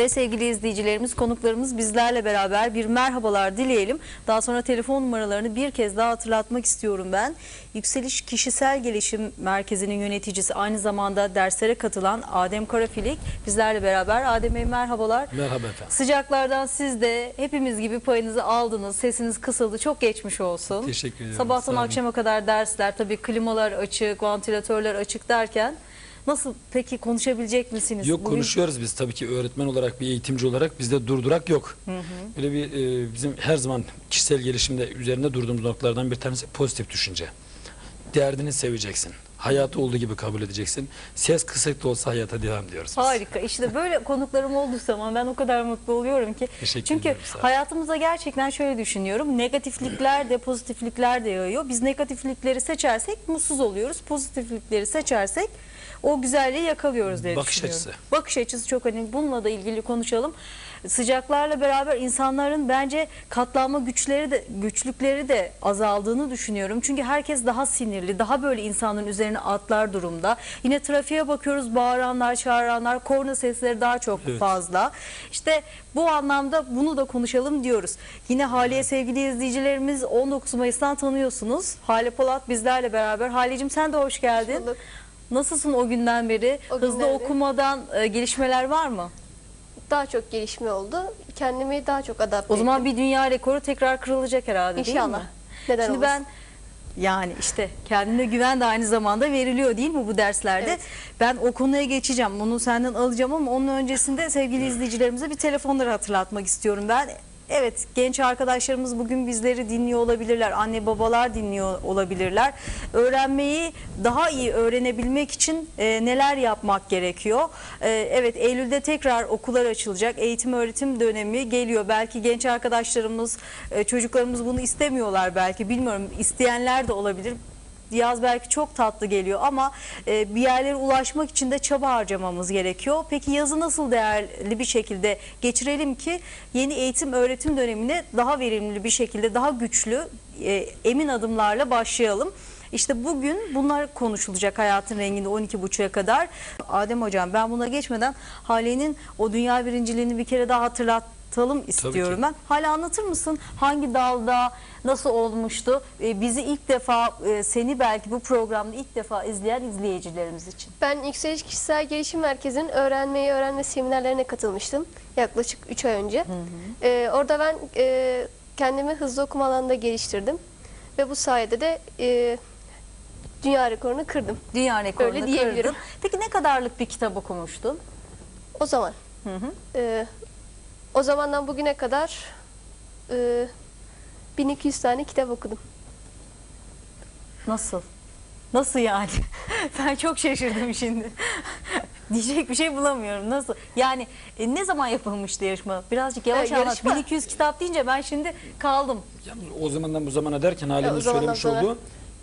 Ve sevgili izleyicilerimiz, konuklarımız bizlerle beraber bir merhabalar dileyelim. Daha sonra telefon numaralarını bir kez daha hatırlatmak istiyorum ben. Yükseliş Kişisel Gelişim Merkezi'nin yöneticisi aynı zamanda derslere katılan Adem Karafilik bizlerle beraber. Adem Bey merhabalar. Merhaba efendim. Sıcaklardan siz de hepimiz gibi payınızı aldınız. Sesiniz kısıldı. Çok geçmiş olsun. Teşekkür ediyorum. Sabahtan akşama kadar dersler, tabii klimalar açık, vantilatörler açık derken nasıl peki konuşabilecek misiniz? Yok Bugün- konuşuyoruz biz tabii ki öğretmen olarak bir eğitimci olarak bizde durdurak yok. Böyle bir e, bizim her zaman kişisel gelişimde üzerinde durduğumuz noktalardan bir tanesi pozitif düşünce. Derdini seveceksin. Hayatı olduğu gibi kabul edeceksin. Ses kısık da olsa hayata devam diyoruz biz. Harika. İşte böyle konuklarım olduğu zaman ben o kadar mutlu oluyorum ki. Teşekkür Çünkü ederim, hayatımıza gerçekten şöyle düşünüyorum. Negatiflikler de pozitiflikler de yağıyor. Biz negatiflikleri seçersek mutsuz oluyoruz. Pozitiflikleri seçersek o güzelliği yakalıyoruz diye Bakış düşünüyorum. açısı. Bakış açısı çok önemli. Bununla da ilgili konuşalım. Sıcaklarla beraber insanların bence katlanma güçleri de güçlükleri de azaldığını düşünüyorum. Çünkü herkes daha sinirli, daha böyle insanın üzerine atlar durumda. Yine trafiğe bakıyoruz bağıranlar, çağıranlar, korna sesleri daha çok Evet. fazla. İşte bu anlamda bunu da konuşalım diyoruz. Yine Haliye sevgili izleyicilerimiz 19 Mayıs'tan tanıyorsunuz. Hale Polat bizlerle beraber. Halecim sen de hoş geldin. bulduk. Nasılsın o günden beri? O Hızlı günden beri. okumadan e, gelişmeler var mı? Daha çok gelişme oldu. Kendimi daha çok adapte O zaman bir dünya rekoru tekrar kırılacak herhalde değil İnşallah. mi? Neden Şimdi olmasın? ben yani işte kendine güven de aynı zamanda veriliyor değil mi bu derslerde? Evet. Ben o konuya geçeceğim. Bunu senden alacağım ama onun öncesinde sevgili izleyicilerimize bir telefonları hatırlatmak istiyorum ben. Evet genç arkadaşlarımız bugün bizleri dinliyor olabilirler. Anne babalar dinliyor olabilirler. Öğrenmeyi daha iyi öğrenebilmek için e, neler yapmak gerekiyor? E, evet Eylül'de tekrar okullar açılacak. Eğitim öğretim dönemi geliyor. Belki genç arkadaşlarımız, e, çocuklarımız bunu istemiyorlar belki. Bilmiyorum isteyenler de olabilir. Yaz belki çok tatlı geliyor ama e, bir yerlere ulaşmak için de çaba harcamamız gerekiyor. Peki yazı nasıl değerli bir şekilde geçirelim ki yeni eğitim öğretim dönemine daha verimli bir şekilde daha güçlü e, emin adımlarla başlayalım. İşte bugün bunlar konuşulacak hayatın renginde 12.30'a kadar. Adem hocam ben buna geçmeden Hale'nin o dünya birinciliğini bir kere daha hatırlatalım istiyorum ben. Hala anlatır mısın? Hangi dalda nasıl olmuştu? Ee, bizi ilk defa e, seni belki bu programda ilk defa izleyen izleyicilerimiz için. Ben Yükseliş Kişisel Gelişim Merkezi'nin öğrenmeyi öğrenme seminerlerine katılmıştım. Yaklaşık 3 ay önce. Ee, orada ben e, kendimi hızlı okuma alanında geliştirdim. Ve bu sayede de e, dünya rekorunu kırdım. Dünya rekorunu Öyle diyebilirim. kırdın. Peki ne kadarlık bir kitap okumuştun? O zaman. Hı hı. e, o zamandan bugüne kadar e, 1200 tane kitap okudum. Nasıl? Nasıl yani? ben çok şaşırdım şimdi. Diyecek bir şey bulamıyorum. Nasıl? Yani e, ne zaman yapılmıştı yarışma? Birazcık yavaş Ee, anlat. yarışma- 1200 kitap deyince ben şimdi kaldım. Yalnız o zamandan bu zamana derken Ya, o zamandan söylemiş sonra- olduğu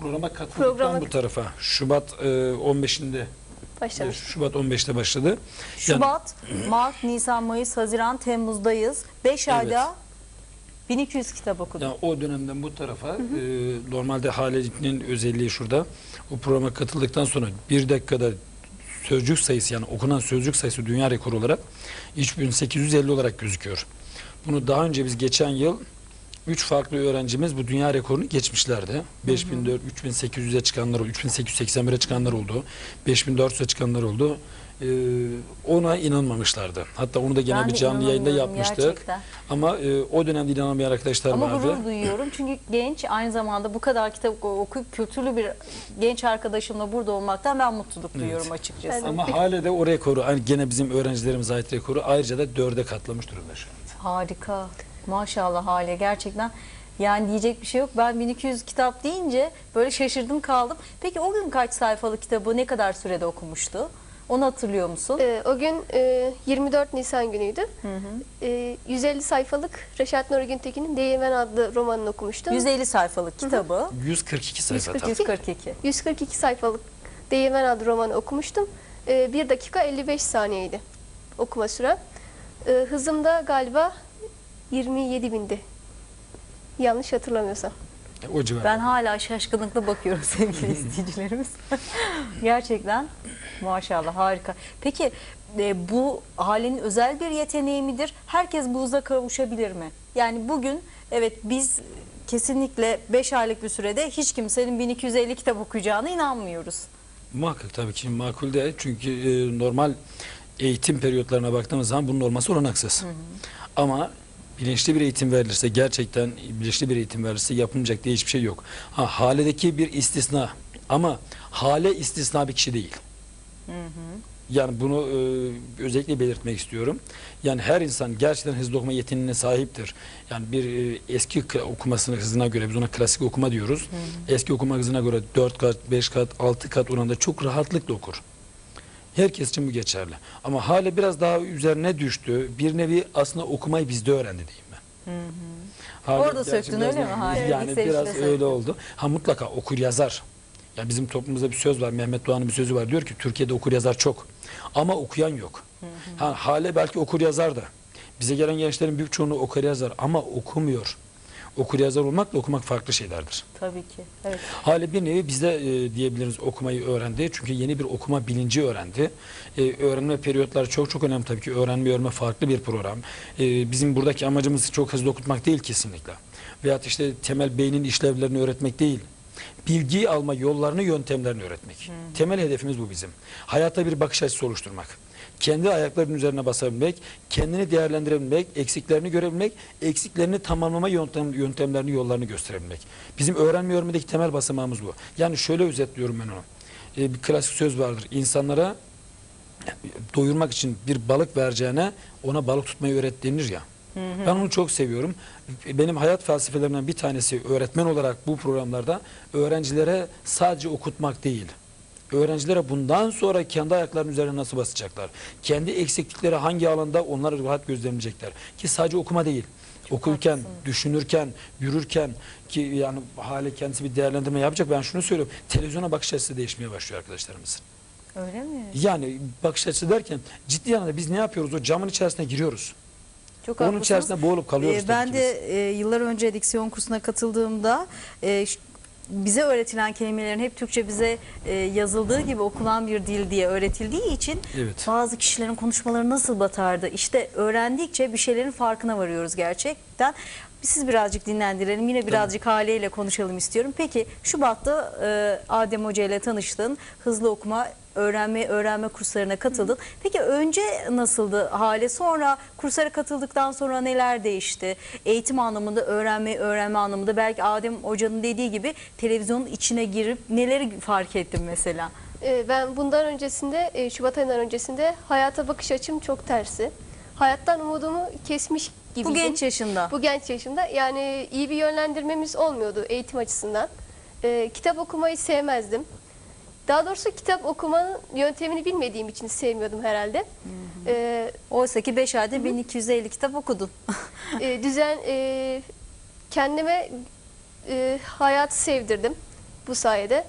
programa katıldıktan Programa- bu tarafa Şubat e, 15'inde Başlamış. Şubat 15'te başladı. Şubat, Mart, Nisan, Mayıs, Haziran, Temmuz'dayız. 5 Evet. ayda 1200 kitap okudum. Yani o dönemden bu tarafa e, normalde Hale'nin özelliği şurada. O programa katıldıktan sonra bir dakikada sözcük sayısı yani okunan sözcük sayısı dünya rekoru olarak 3850 olarak gözüküyor. Bunu daha önce biz geçen yıl 3 farklı öğrencimiz bu dünya rekorunu geçmişlerdi. 5004, 3800'e çıkanlar oldu, 3881'e çıkanlar oldu, 5400'e çıkanlar oldu. Ee, ona inanmamışlardı. Hatta onu da gene Ben bir canlı yayında inanamıyorum yapmıştık. gerçekten. Ama e, o dönemde inanamayan arkadaşlar Ama vardı. gurur duyuyorum çünkü genç aynı zamanda bu kadar kitap okuyup kültürlü bir genç arkadaşımla burada olmaktan ben mutluluk duyuyorum açıkçası. Ama hala de o rekoru, hani gene bizim öğrencilerimize ait rekoru ayrıca da dörde katlamış durumda şu an. Harika. Maşallah hale gerçekten. Yani diyecek bir şey yok. Ben 1200 kitap deyince böyle şaşırdım kaldım. Peki o gün kaç sayfalık kitabı ne kadar sürede okumuştu? Onu hatırlıyor musun? Ee, o gün e, 24 Nisan günüydü. Ee, 150 sayfalık Reşat Nuri Güntekin'in Değirmen adlı romanını okumuştum. 150 sayfalık kitabı. 142 sayfa tam. 142. 142 sayfalık Değirmen adlı romanı okumuştum. Ee, 1 dakika 55 saniyeydi okuma sürem. Ee, hızım da galiba 27 bindi. Yanlış hatırlamıyorsam. O civar. Ben hala şaşkınlıkla bakıyorum sevgili izleyicilerimiz. Gerçekten maşallah harika. Peki e, bu halenin özel bir yeteneği midir? Herkes bu hıza kavuşabilir mi? Yani bugün evet biz kesinlikle 5 aylık bir sürede hiç kimsenin 1250 kitap okuyacağına inanmıyoruz. Muhakkak tabii ki makul de çünkü e, normal eğitim periyotlarına baktığımız zaman bunun olması olanaksız. Ama bilinçli bir eğitim verilirse gerçekten bilinçli bir eğitim verilirse yapılmayacak diye hiçbir şey yok. Ha, haledeki bir istisna ama hale istisna bir kişi değil. Yani bunu e, özellikle belirtmek istiyorum. Yani her insan gerçekten hızlı okuma yeteneğine sahiptir. Yani bir e, eski okumasının hızına göre biz ona klasik okuma diyoruz. Eski okuma hızına göre 4 kat, 5 kat, 6 kat oranında çok rahatlıkla okur. Herkes için bu geçerli. Ama hale biraz daha üzerine düştü. Bir nevi aslında okumayı bizde öğrendi diyeyim ben. Hale Orada gerçekten söktün öyle mi Hale? Yani Liseye biraz öyle söktün. oldu. Ha mutlaka okur yazar. Ya bizim toplumumuzda bir söz var. Mehmet Doğan'ın bir sözü var. Diyor ki Türkiye'de okur yazar çok. Ama okuyan yok. Ha, hale belki okur yazar da. Bize gelen gençlerin büyük çoğunluğu okur yazar ama okumuyor. Okur yazar olmakla okumak farklı şeylerdir. Tabii ki. Evet. Hale bir nevi bizde e, diyebiliriz okumayı öğrendi. Çünkü yeni bir okuma bilinci öğrendi. E, öğrenme periyotları çok çok önemli tabii ki. Öğrenme öğrenme farklı bir program. E, bizim buradaki amacımız çok hızlı okutmak değil kesinlikle. Veyahut işte temel beynin işlevlerini öğretmek değil. Bilgiyi alma yollarını, yöntemlerini öğretmek. Temel hedefimiz bu bizim. Hayata bir bakış açısı oluşturmak. Kendi ayaklarının üzerine basabilmek, kendini değerlendirebilmek, eksiklerini görebilmek, eksiklerini tamamlama yöntem, yöntemlerini, yollarını gösterebilmek. Bizim öğrenme öğrenmedeki temel basamağımız bu. Yani şöyle özetliyorum ben onu. Ee, bir klasik söz vardır. İnsanlara doyurmak için bir balık vereceğine ona balık tutmayı öğret denir ya. Ben onu çok seviyorum. Benim hayat felsefelerimden bir tanesi öğretmen olarak bu programlarda öğrencilere sadece okutmak değil. Öğrencilere bundan sonra kendi ayaklarının üzerine nasıl basacaklar? Kendi eksiklikleri hangi alanda onları rahat gözlemleyecekler? Ki sadece okuma değil. Okurken, düşünürken, yürürken ki yani hale kendisi bir değerlendirme yapacak. Ben şunu söylüyorum. Televizyona bakış açısı değişmeye başlıyor arkadaşlarımızın. Öyle mi? Yani bakış açısı derken ciddi anlamda biz ne yapıyoruz? O camın içerisine giriyoruz. Çok Onun haklısınız. içerisinde boğulup kalıyoruz. Ee, ben de e, yıllar önce diksiyon kursuna katıldığımda e, bize öğretilen kelimelerin hep Türkçe bize e, yazıldığı gibi okunan bir dil diye öğretildiği için Evet. bazı kişilerin konuşmaları nasıl batardı. İşte öğrendikçe bir şeylerin farkına varıyoruz gerçekten. Siz birazcık dinlendirelim. Yine birazcık haleyle konuşalım istiyorum. Peki Şubat'ta e, Adem Hoca ile tanıştın. Hızlı okuma öğrenme öğrenme kurslarına katıldın. Peki önce nasıldı hale? Sonra kurslara katıldıktan sonra neler değişti? Eğitim anlamında, öğrenme öğrenme anlamında belki Adem Hoca'nın dediği gibi televizyonun içine girip neleri fark ettin mesela? Ee, Ben bundan öncesinde, e, Şubat ayından öncesinde hayata bakış açım çok tersi. Hayattan umudumu kesmiş gibiydim. Bu genç yaşında. Bu genç yaşımda. Yani iyi bir yönlendirmemiz olmuyordu eğitim açısından. Ee, kitap okumayı sevmezdim. Daha doğrusu kitap okumanın yöntemini bilmediğim için sevmiyordum herhalde. Ee, Oysa ki 5 ayda 1250 kitap okudun. e, düzen e, kendime e, hayatı sevdirdim bu sayede.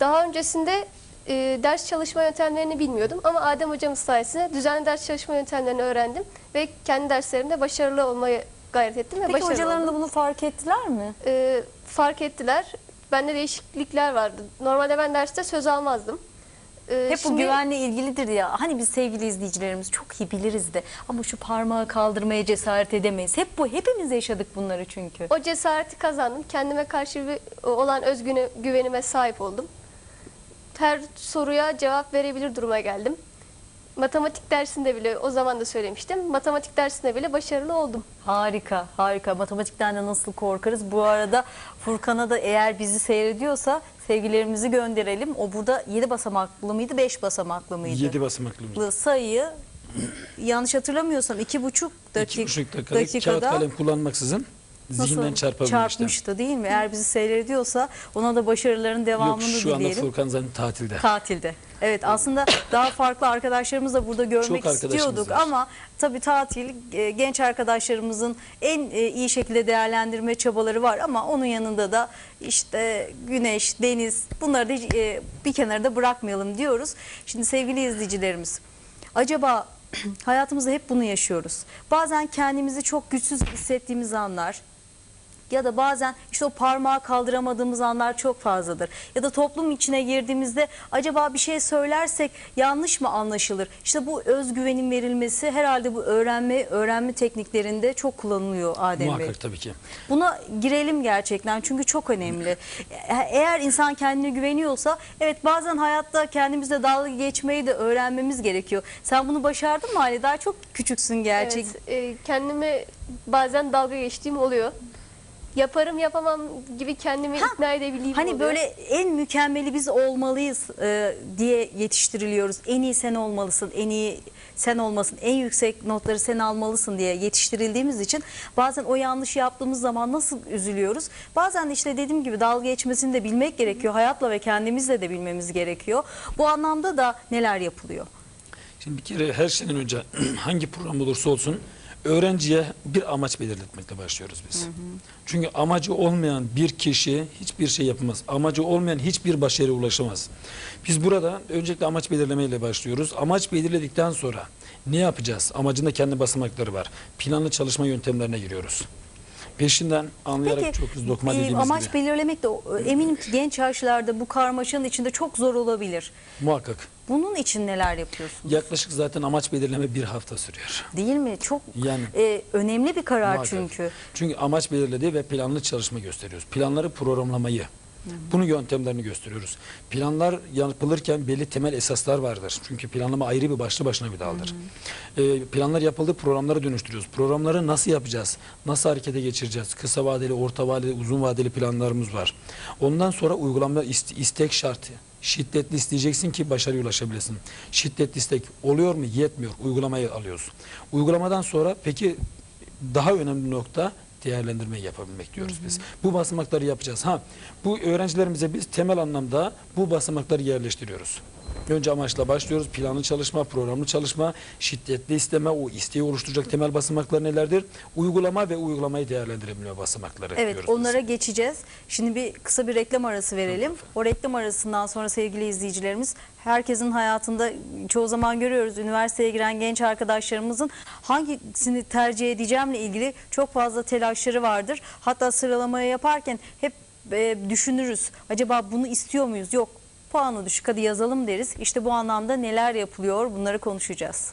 Daha öncesinde e, ders çalışma yöntemlerini bilmiyordum ama Adem hocamız sayesinde düzenli ders çalışma yöntemlerini öğrendim ve kendi derslerimde başarılı olmaya gayret ettim ve Peki hocaların da bunu fark ettiler mi? E, fark ettiler. Bende değişiklikler vardı. Normalde ben derste söz almazdım. E, Hep bu şimdi- güvenle ilgilidir ya. Hani biz sevgili izleyicilerimiz çok iyi biliriz de ama şu parmağı kaldırmaya cesaret edemeyiz. Hep bu hepimiz yaşadık bunları çünkü. O cesareti kazandım. Kendime karşı bir, olan özgüne, güvenime sahip oldum. Her soruya cevap verebilir duruma geldim. Matematik dersinde bile o zaman da söylemiştim. Matematik dersinde bile başarılı oldum. Harika, harika. Matematikten de nasıl korkarız? Bu arada Furkan'a da eğer bizi seyrediyorsa sevgilerimizi gönderelim. O burada 7 basamaklı mıydı, 5 basamaklı mıydı? 7 basamaklı.Lı sayıyı yanlış hatırlamıyorsam iki buçuk dakika, 2,5 dakikalık kağıt kalem kullanmaksızın zihinden çarpabilmişti. çarpmıştı değil mi? Eğer bizi seyrediyorsa ona da başarıların Yok devamını şu anda dileyelim. Furkan zaten tatilde. Tatilde. Evet aslında daha farklı arkadaşlarımızı da burada görmek istiyorduk var. ama tabii tatil e, genç arkadaşlarımızın en e, iyi şekilde değerlendirme çabaları var ama onun yanında da işte güneş, deniz bunları da e, bir kenarda bırakmayalım diyoruz. Şimdi sevgili izleyicilerimiz acaba hayatımızda hep bunu yaşıyoruz. Bazen kendimizi çok güçsüz hissettiğimiz anlar ya da bazen işte o parmağı kaldıramadığımız anlar çok fazladır. Ya da toplum içine girdiğimizde acaba bir şey söylersek yanlış mı anlaşılır? İşte bu özgüvenin verilmesi herhalde bu öğrenme öğrenme tekniklerinde çok kullanılıyor Adem Bey. Muhakkak tabii ki. Buna girelim gerçekten çünkü çok önemli. Eğer insan kendine güveniyorsa evet bazen hayatta kendimizle dalga geçmeyi de öğrenmemiz gerekiyor. Sen bunu başardın mı Ali? Daha çok küçüksün gerçek. Evet, e, kendime bazen dalga geçtiğim oluyor. Yaparım yapamam gibi kendimi ikna edebildiğim Hani oluyor. böyle en mükemmeli biz olmalıyız e, diye yetiştiriliyoruz. En iyi sen olmalısın, en iyi sen olmasın, en yüksek notları sen almalısın diye yetiştirildiğimiz için bazen o yanlış yaptığımız zaman nasıl üzülüyoruz? Bazen de işte dediğim gibi dalga geçmesini de bilmek gerekiyor. Hayatla ve kendimizle de bilmemiz gerekiyor. Bu anlamda da neler yapılıyor? Şimdi bir kere her şeyden önce hangi program olursa olsun öğrenciye bir amaç belirletmekle başlıyoruz biz. Çünkü amacı olmayan bir kişi hiçbir şey yapamaz. Amacı olmayan hiçbir başarıya ulaşamaz. Biz burada öncelikle amaç belirlemeyle başlıyoruz. Amaç belirledikten sonra ne yapacağız? Amacında kendi basamakları var. Planlı çalışma yöntemlerine giriyoruz. Peşinden anlayarak çok hızlı okuma e, dediğimiz amaç gibi. belirlemek de o- eminim ki genç yaşlarda bu karmaşanın içinde çok zor olabilir. Muhakkak. Bunun için neler yapıyorsunuz? Yaklaşık zaten amaç belirleme bir hafta sürüyor. Değil mi? Çok Yani- e, önemli bir karar Muhakkak. çünkü. Çünkü amaç belirledi ve planlı çalışma gösteriyoruz. Planları programlamayı. Bunu yöntemlerini gösteriyoruz. Planlar yapılırken belli temel esaslar vardır. Çünkü planlama ayrı bir başlı başına bir daldır. Ee, planlar yapıldı, programlara dönüştürüyoruz. Programları nasıl yapacağız? Nasıl harekete geçireceğiz? Kısa vadeli, orta vadeli, uzun vadeli planlarımız var. Ondan sonra uygulama ist- istek şartı. Şiddetli isteyeceksin ki başarıya ulaşabilesin. Şiddetli istek oluyor mu? Yetmiyor. Uygulamayı alıyoruz. Uygulamadan sonra peki daha önemli nokta değerlendirmeyi yapabilmek diyoruz biz. Bu basamakları yapacağız. Ha, bu öğrencilerimize biz temel anlamda bu basamakları yerleştiriyoruz. Önce amaçla başlıyoruz. Planlı çalışma, programlı çalışma, şiddetli isteme, o isteği oluşturacak temel basamaklar nelerdir? Uygulama ve uygulamayı değerlendirebilme basamakları Evet diyoruz biz. onlara geçeceğiz. Şimdi bir kısa bir reklam arası verelim. O reklam arasından sonra sevgili izleyicilerimiz herkesin hayatında çoğu zaman görüyoruz üniversiteye giren genç arkadaşlarımızın hangisini tercih edeceğimle ilgili çok fazla telaşları vardır. Hatta sıralamayı yaparken hep e, düşünürüz. Acaba bunu istiyor muyuz? Yok puanı düşük hadi yazalım deriz. İşte bu anlamda neler yapılıyor bunları konuşacağız.